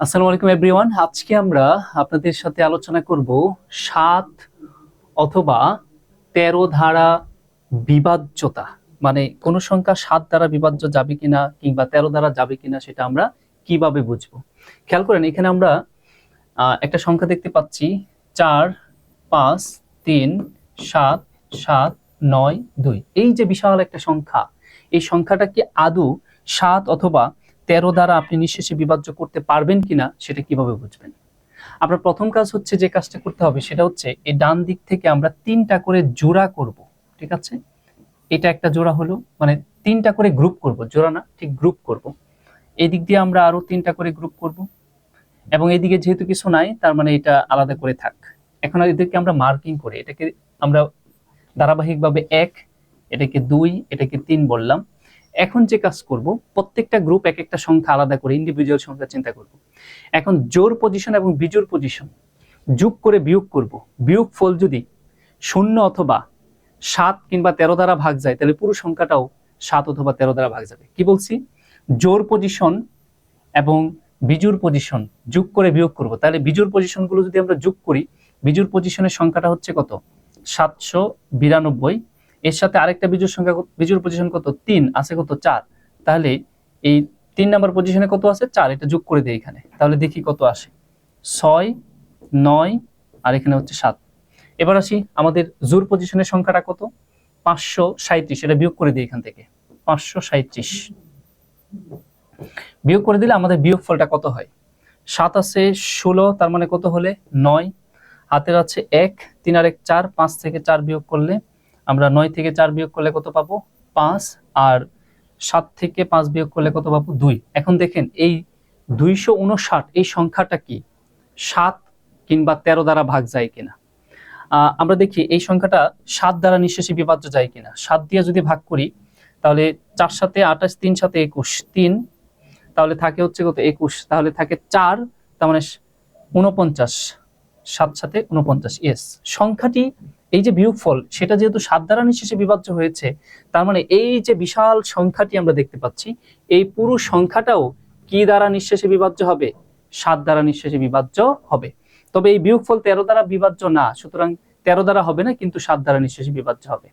আসসালামু আলাইকুম এভরিওয়ান আজকে আমরা আপনাদের সাথে আলোচনা করব সাত অথবা তেরো ধারা বিভাজ্যতা মানে কোন সংখ্যা সাত দ্বারা বিভাজ্য যাবে কিনা কিংবা তেরো দ্বারা যাবে কিনা সেটা আমরা কীভাবে বুঝব? খেয়াল করেন, এখানে আমরা একটা সংখ্যা দেখতে পাচ্ছি। চার, পাঁচ, তিন, সাত সাত, নয়, দুই। এই যে বিশাল একটা সংখ্যা, এই সংখ্যাটা কি আদৌ সাত অথবা তেরো দ্বারা আপনি নিঃশেষে বিভাজ্য করতে পারবেন কিনা সেটা কীভাবে বুঝবেন? আপনার প্রথম কাজ হচ্ছে যে কাজটা করতে হবে সেটা হচ্ছে এই ডান দিক থেকে আমরা তিনটা করে জোড়া করব, ঠিক আছে? এটা একটা জোড়া হলো মানে তিনটা করে গ্রুপ করব, জোড়া না, ঠিক গ্রুপ করব। এই দিক দিয়ে আমরা আরও তিনটা করে গ্রুপ করব। এবং এদিকে যেহেতু কিছু নাই, তার মানে এটা আলাদা করে থাক। এখন এদেরকে আমরা মার্কিং করি, এটাকে আমরা ধারাবাহিকভাবে এক, এটাকে দুই, এটাকে তিন বললাম। এখন যে কাজ করব, প্রত্যেকটা গ্রুপ এক একটা সংখ্যা আলাদা করে ইন্ডিভিজুয়াল সংখ্যা চিন্তা করব। এখন জোর পজিশন এবং বিজোর পজিশন যোগ করে বিয়োগ করব। বিয়োগ ফল যদি শূন্য অথবা সাত কিংবা তেরো দ্বারা ভাগ যায়, তাহলে পুরো সংখ্যাটাও সাত অথবা তেরো দ্বারা ভাগ যাবে। কি বলছি? জোর পজিশন এবং বিজুর পজিশন যোগ করে বিয়োগ করব। তাহলে বিজুর পজিশনগুলো যদি আমরা যোগ করি, বিজুর পজিশনের সংখ্যাটা হচ্ছে কত? সাতশো বিরানব্বই এর সাথে আরেকটা বিজুর সংখ্যা বিজুর পজিশন কত? তিন, আছে কত চার। তাহলে এই তিন নাম্বার পজিশনে কত আছে? চার, এটা যোগ করে দিই এখানে। তাহলে দেখি কত আসে। ছয়, নয়, আর এখানে হচ্ছে সাত। এবার আসি, আমাদের জোর পজিশনের সংখ্যাটা কত? পাঁচশো সাঁত্রিশ এটা বিয়োগ করে দিই এখান থেকে। পাঁচশো সাঁত্রিশ বিয়োগ করে দিলে আমাদের বিয়োগ ফলটা কত হয়? সাত আছে ষোলো, তার মানে কত হলে? নয়। হাতের আছে এক, তিন আর এক, চার। পাঁচ থেকে চার বিয়োগ করলে আমরা নয় থেকে চার বিয়োগ করলে কত পাবো? পাঁচ। আর সাত থেকে পাঁচ বিয়োগ করলে কত পাবো? দুই। এখন দেখেন, এই দুইশো উনষাট, এই সংখ্যাটা কি? সাত কিংবা তেরো দ্বারা ভাগ যায় কিনা? আমরা দেখি, এই সংখ্যাটা সাত দ্বারা নিঃশেষে বিভাজ্য যায় কিনা? সাত দিয়ে যদি ভাগ করি, তাহলে চার সাথে আঠাশ, তিন সাথে একুশ। তিন, তাহলে থাকে হচ্ছে কত? একুশ। তাহলে থাকে চার, তার মানে উনপঞ্চাশ সাত সাথে উনপঞ্চাশ ইয়েস সংখ্যাটি এই যে বিয়োগফল, সেটা যেহেতু সাত দ্বারা নিঃশেষে বিভাজ্য হয়েছে, তার মানে এই যে বিশাল সংখ্যাটি আমরা দেখতে পাচ্ছি, এই পুরো সংখ্যাটাও কি দ্বারা নিঃশেষে বিভাজ্য হবে? সাত দ্বারা নিঃশেষে বিভাজ্য হবে। তবে এই বিয়োগফল তেরো দ্বারা বিভাজ্য না, সুতরাং তেরো দ্বারা হবে না, কিন্তু সাত দ্বারা নিঃশেষে বিভাজ্য হবে।